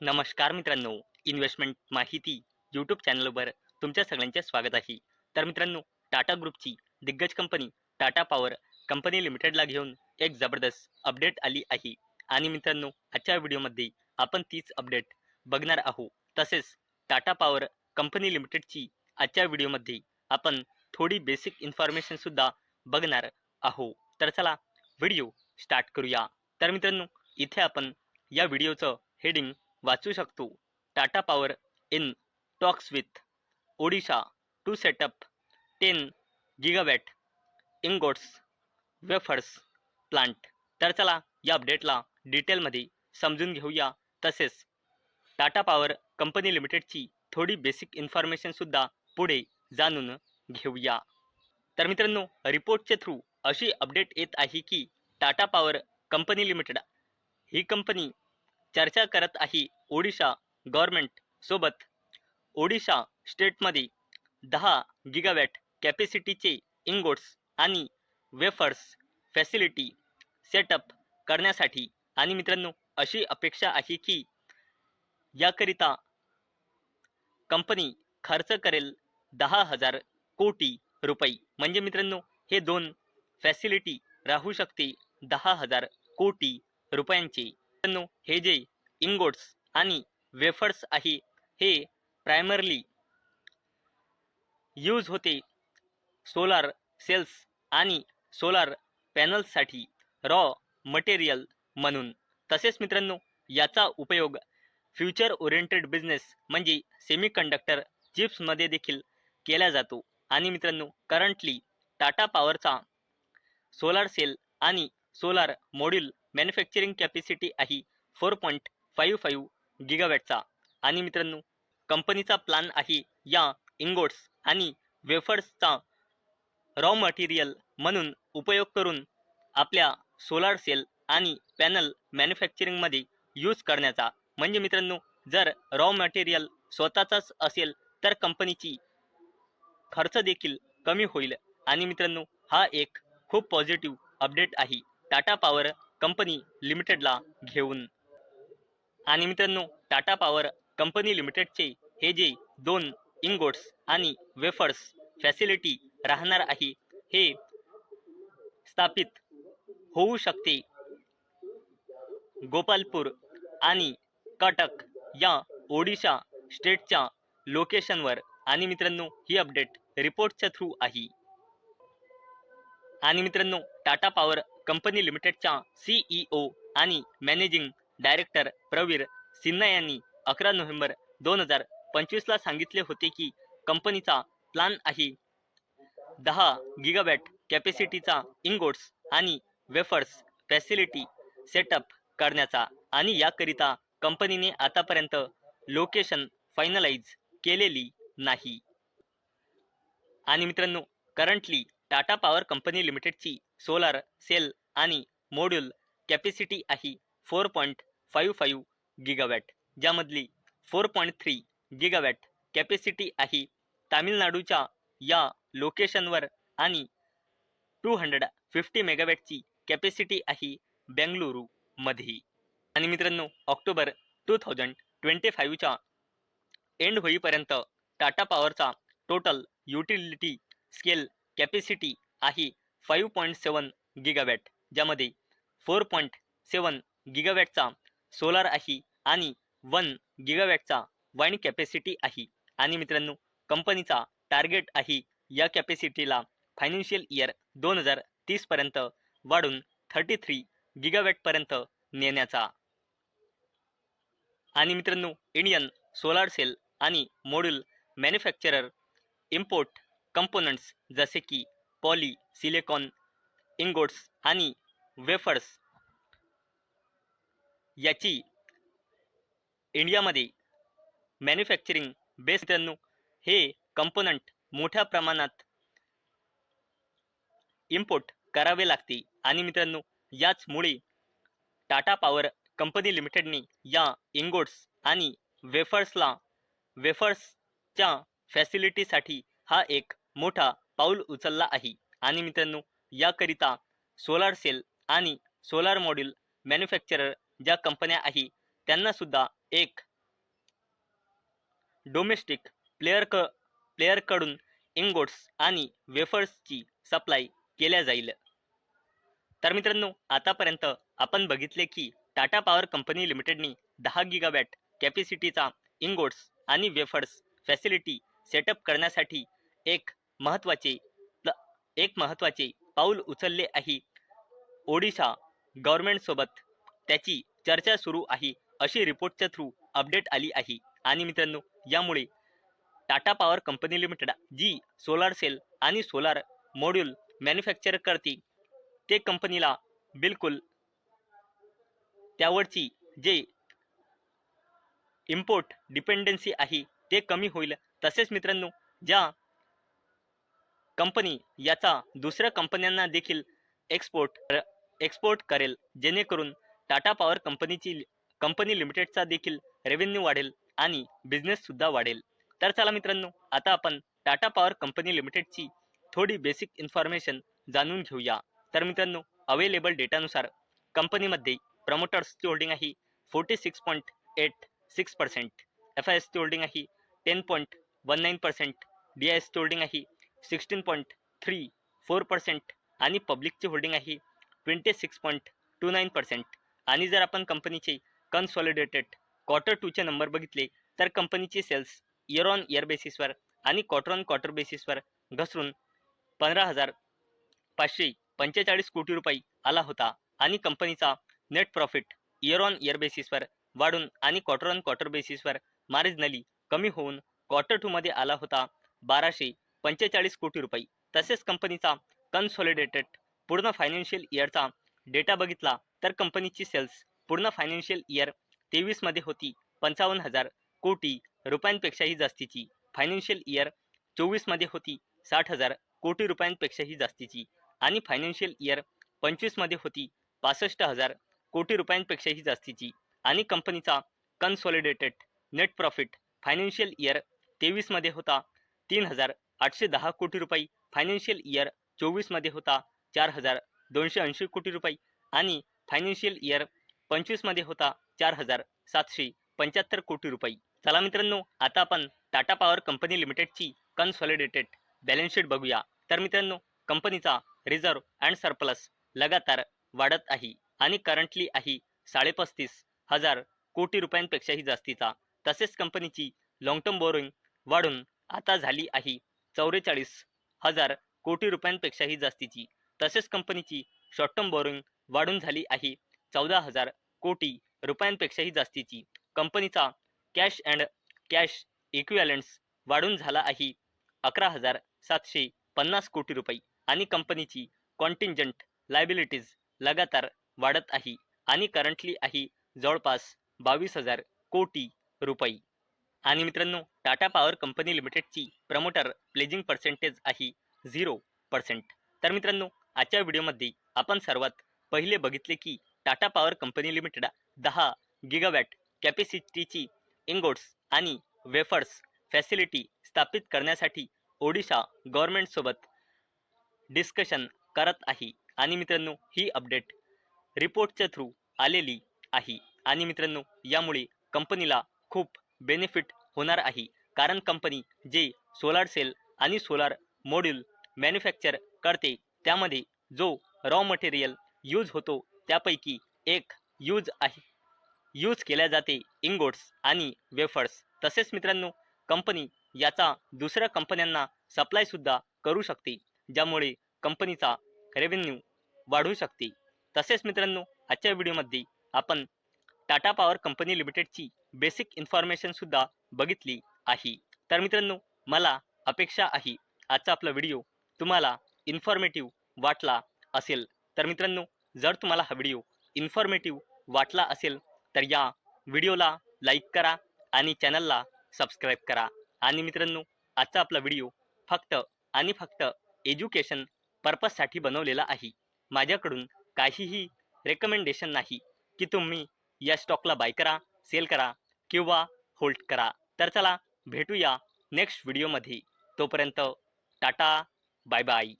नमस्कार मित्रांनो इन्व्हेस्टमेंट माहिती यूट्यूब चॅनलवर तुमच्या सगळ्यांचे स्वागत आहे. तर मित्रांनो टाटा ग्रुपची दिग्गज कंपनी टाटा पॉवर कंपनी लिमिटेडला घेऊन एक जबरदस्त अपडेट आली आहे. आणि मित्रांनो आजच्या व्हिडिओमध्ये आपण तीच अपडेट बघणार आहोत. तसेच टाटा पॉवर कंपनी लिमिटेडची आजच्या व्हिडिओमध्ये आपण थोडी बेसिक इन्फॉर्मेशनसुद्धा बघणार आहोत. तर चला व्हिडिओ स्टार्ट करूया. तर मित्रांनो इथे आपण या व्हिडिओचं हेडिंग वाचू शकतो. Tata power in talks with Odisha to set up ten gigawatt ingots wafers plant. तर चला या अपडेटला डिटेलमध्ये समजून घेऊया. तसेच टाटा पॉवर कंपनी लिमिटेडची थोडी बेसिक इन्फॉर्मेशनसुद्धा पुढे जाणून घेऊया. तर मित्रांनो रिपोर्टच्या थ्रू अशी अपडेट येत आहे की टाटा पॉवर कंपनी लिमिटेड ही कंपनी चर्चा करत आहे ओडिशा गव्हर्मेंट सोबत. ओडिशा स्टेटमध्ये दहा गिगावॅट कॅपॅसिटीचे इंगोट्स आणि वेफर्स फॅसिलिटी सेटअप करण्यासाठी. आणि मित्रांनो अशी अपेक्षा आहे की याकरिता कंपनी खर्च करेल दहा हजार कोटी रुपये. म्हणजे मित्रांनो हे दोन फॅसिलिटी राहू शकते दहा हजार कोटी रुपयांचे. हे जे इंगोट्स आणि वेफर्स आहे हे प्रायमरली यूज होते सोलार सेल्स आणि सोलार पॅनल्ससाठी रॉ मटेरियल म्हणून. तसेच मित्रांनो याचा उपयोग फ्युचर ओरिएंटेड बिझनेस म्हणजे सेमीकंडक्टर चिप्समध्ये देखील केला जातो. आणि मित्रांनो करंटली टाटा पॉवरचा सोलार सेल आणि सोलार मॉड्यूल मॅन्युफॅक्चरिंग कॅपॅसिटी आहे फोर पॉईंट फाईव्ह फाईव्ह गिगावॅटचा. आणि मित्रांनो कंपनीचा प्लॅन आहे या इंगोट्स आणि वेफर्सचा रॉ मटेरियल म्हणून उपयोग करून आपल्या सोलार सेल आणि पॅनल मॅन्युफॅक्चरिंगमध्ये यूज करण्याचा. म्हणजे मित्रांनो जर रॉ मटेरियल स्वतःचाच असेल तर कंपनीची खर्च देखील कमी होईल. आणि मित्रांनो हा एक खूप पॉझिटिव्ह अपडेट आहे. टाटा पॉवर कंपनी लिमिटेडला घेऊन. आणि मित्रांनो टाटा पॉवर कंपनी लिमिटेडचे हे जे दोन इंगोट्स आणि वेफर्स फॅसिलिटी राहणार आहे हे स्थापित होऊ शकते. गोपालपूर आणि कटक या ओडिशा स्टेटच्या लोकेशनवर. आणि मित्रांनो ही अपडेट रिपोर्टच्या थ्रू आहे. आणि मित्रांनो टाटा पॉवर कंपनी लिमिटेडच्या सीईओ आणि मॅनेजिंग डायरेक्टर प्रवीर सिन्हा यांनी अकरा नोव्हेंबर दोन हजार पंचवीसला सांगितले होते की कंपनीचा प्लान आहे दहा गिगावॅट कॅपॅसिटीचा इंगोट्स आणि वेफर्स फॅसिलिटी सेटअप करण्याचा आणि याकरिता कंपनीने आतापर्यंत लोकेशन फायनलाइज केलेली नाही. आणि मित्रांनो करंटली टाटा पॉवर कंपनी लिमिटेडची सोलार सेल आणि मॉड्यूल कॅपॅसिटी आहे four point five five gigawatt ज्यामधली four point three gigawatt capacity आहे तामिळनाडूच्या या लोकेशनवर आणि टू हंड्रेड फिफ्टी मेगावॅटची कॅपॅसिटी आहे बेंगलुरूमध्ये आणि मित्रांनो ऑक्टोबर टू थाउजंड ट्वेंटी फाईव्हच्या एंड होईपर्यंत टाटा पॉवरचा टोटल युटिलिटी स्केल कॅपॅसिटी आहे फाईव्ह पॉईंट सेवन गिगावॅट ज्यामध्ये फोर पॉईंट सेवन गिगावॅटचा सोलार आहे आणि वन गिगावॅटचा वाईन कॅपॅसिटी आहे. आणि मित्रांनो कंपनीचा टार्गेट आहे या कॅपॅसिटीला फायनान्शियल इयर दोन हजार तीसपर्यंत वाढून थर्टी थ्री गिगावॅटपर्यंत नेण्याचा. आणि मित्रांनो इंडियन सोलार सेल आणि मॉड्यूल मॅन्युफॅक्चरर इम्पोर्ट कंपोनंट्स जसे की पॉली सिलिकॉन इंगोट्स आणि वेफर्स याची इंडियामध्ये मॅन्युफॅक्चरिंग बेस हे कंपोनंट मोठ्या प्रमाणात इम्पोर्ट करावे लागते. आणि मित्रांनो याचमुळे टाटा पॉवर कंपनी लिमिटेडने या इंगोट्स आणि वेफर्सला वेफर्सच्या फॅसिलिटीसाठी हा एक मोठा पाऊल उचलला आहे. आणि मित्रांनो याकरिता सोलार सेल आणि सोलार मॉड्यूल मॅन्युफॅक्चरर ज्या कंपन्या आहे त्यांना सुद्धा एक डोमेस्टिक प्लेयर क प्लेयरकडून इंगोट्स आणि वेफर्सची सप्लाय केल्या जाईल. तर मित्रांनो आतापर्यंत आपण बघितले की टाटा पॉवर कंपनी लिमिटेडनी दहा गिगावॅट कॅपॅसिटीचा इंगोट्स आणि वेफर्स फॅसिलिटी सेटअप करण्यासाठी एक महत्त्वाचे प्ल एक महत्त्वाचे पाऊल उचलले आहे. ओडिशा गव्हर्नमेंटसोबत त्याची चर्चा सुरू आहे अशी रिपोर्टच्या थ्रू अपडेट आली आहे. आणि मित्रांनो यामुळे टाटा पॉवर कंपनी लिमिटेड जी सोलार सेल आणि सोलार मॉड्यूल मॅन्युफॅक्चर करते ते कंपनीला बिलकुल त्यावरची जे इम्पोर्ट डिपेंडन्सी आहे ते कमी होईल. तसेच मित्रांनो ज्या कंपनी याचा दुसऱ्या कंपन्यांना देखील एक्सपोर्ट एक्सपोर्ट करेल. जेणेकरून टाटा पॉवर कंपनीची कंपनी लिमिटेडचा देखील रेव्हेन्यू वाढेल आणि बिझनेससुद्धा वाढेल. तर चला मित्रांनो आता आपण टाटा पॉवर कंपनी लिमिटेडची थोडी बेसिक इन्फॉर्मेशन जाणून घेऊया. तर मित्रांनो अवेलेबल डेटानुसार कंपनीमध्ये प्रमोटर्सची होल्डिंग आहे forty six point eight six percent F I एसची होल्डिंग आहे ten point one nine percent D I एसची होल्डिंग आहे sixteen point three four percent आणि पब्लिकची होल्डिंग आहे twenty six point two nine percent. आणि जर आपण कंपनीचे कन्सॉलिडेटेड क्वार्टर टूचे नंबर बघितले तर कंपनीचे सेल्स इयर ऑन इयर बेसिसवर आणि क्वार्टर ऑन क्वार्टर बेसिसवर घसरून पंधरा हजार पाचशे पंचेचाळीस कोटी रुपये आला होता आणि कंपनीचा net profit year on year बेसिसवर वाढून आणि क्वार्टर ऑन क्वार्टर बेसिसवर मार्जिनली कमी होऊन क्वार्टर टूमध्ये आला होता बाराशे पंचेचाळीस कोटी रुपये. तसेच कंपनीचा कन्सॉलिडेटेड पूर्ण फायनान्शियल इयरचा डेटा बघितला तर कंपनीची सेल्स पूर्ण फायनान्शियल इयर तेवीसमध्ये होती. पंचावन्न हजार कोटी रुपयांपेक्षाही जास्तीची. फायनान्शियल इयर चोवीसमध्ये होती. साठ हजार कोटी रुपयांपेक्षाही जास्तीची. आणि फायनान्शियल इयर पंचवीसमध्ये होती. पासष्ट हजार कोटी रुपयांपेक्षाही जास्तीची. आणि कंपनीचा consolidated net profit financial year तेवीसमध्ये होता. तीन हजार आठशे दहा कोटी रुपये. फायनान्शियल इयर चोवीसमध्ये होता. चार हजार दोनशे ऐंशी कोटी रुपये. आणि फायनान्शियल इयर पंचवीसमध्ये होता. चार हजार सातशे पंच्याहत्तर कोटी रुपये. चला मित्रांनो आता आपण टाटा पॉवर कंपनी लिमिटेडची कन्सॉलिडेटेड बॅलन्स शीट बघूया. तर मित्रांनो कंपनीचा रिझर्व अँड सरप्लस लगातार वाढत आहे. आणि करंटली आहे साडेपस्तीस हजार कोटी रुपयांपेक्षाही जास्तीचा. तसेच कंपनीची लॉंग टर्म बोरिंग वाढून आता झाली आहे. चौवेचाळीस हजार कोटी रुपयांपेक्षाही जास्तीची. तसेच कंपनीची शॉर्ट टर्म बोरिंग वाढून झाली आहे. चौदा हजार कोटी रुपयांपेक्षाही जास्तीची. कंपनीचा कॅश अँड कॅश इक्विवॅलन्स वाढून झाला आहे. अकरा हजार सातशे पन्नास कोटी रुपये आणि कंपनीची कॉन्टिंजंट लायबिलिटीज लगातार वाढत आहे आणि करंटली आहे जवळपास बावीस हजार कोटी रुपये. आणि मित्रांनो टाटा पॉवर कंपनी लिमिटेडची प्रमोटर प्लेजिंग पर्सेंटेज आहे झिरो पर्सेंट. तर मित्रांनो आजच्या व्हिडिओमध्ये आपण सर्वात पहिले बघितले की टाटा पॉवर कंपनी लिमिटेड दहा गिगावॅट कॅपॅसिटीची इंगोट्स आणि वेफर्स फॅसिलिटी स्थापित करण्यासाठी ओडिशा गव्हर्नमेंटसोबत डिस्कशन करत आहे. आणि मित्रांनो ही अपडेट रिपोर्टच्या थ्रू आलेली आहे. आणि मित्रांनो यामुळे कंपनीला खूप बेनिफिट होणार आहे. कारण कंपनी जे सोलार सेल आणि सोलार मॉड्यूल मॅन्युफॅक्चर करते त्यामध्ये जो रॉ मटेरियल यूज होतो त्यापैकी एक यूज आहे. यूज केल्या जाते इंगोट्स आणि वेफर्स तसेच मित्रांनो कंपनी याचा दुसऱ्या कंपन्यांना सप्लायसुद्धा करू शकते ज्यामुळे कंपनीचा रेव्हेन्यू वाढू शकते. तसेच मित्रांनो आजच्या व्हिडिओमध्ये आपण टाटा पॉवर कंपनी लिमिटेडची बेसिक इन्फॉर्मेशनसुद्धा बघितली आहे. तर मित्रांनो मला अपेक्षा आहे आजचा आपला व्हिडिओ तुम्हाला इन्फॉर्मेटिव्ह वाटला असेल. तर मित्रांनो जर तुम्हाला हा व्हिडिओ इन्फॉर्मेटिव्ह वाटला असेल तर या व्हिडिओला लाईक करा आणि चॅनलला सबस्क्राईब करा. आणि मित्रांनो आजचा आपला व्हिडिओ फक्त आणि फक्त एज्युकेशन पर्पजसाठी बनवलेला आहे. माझ्याकडून काहीही रेकमेंडेशन नाही की तुम्ही या स्टॉकला बाय करा सेल करा किंवा होल्ड करा. तर चला भेटूया नेक्स्ट व्हिडिओमध्ये. तोपर्यंत टाटा बाय बाय.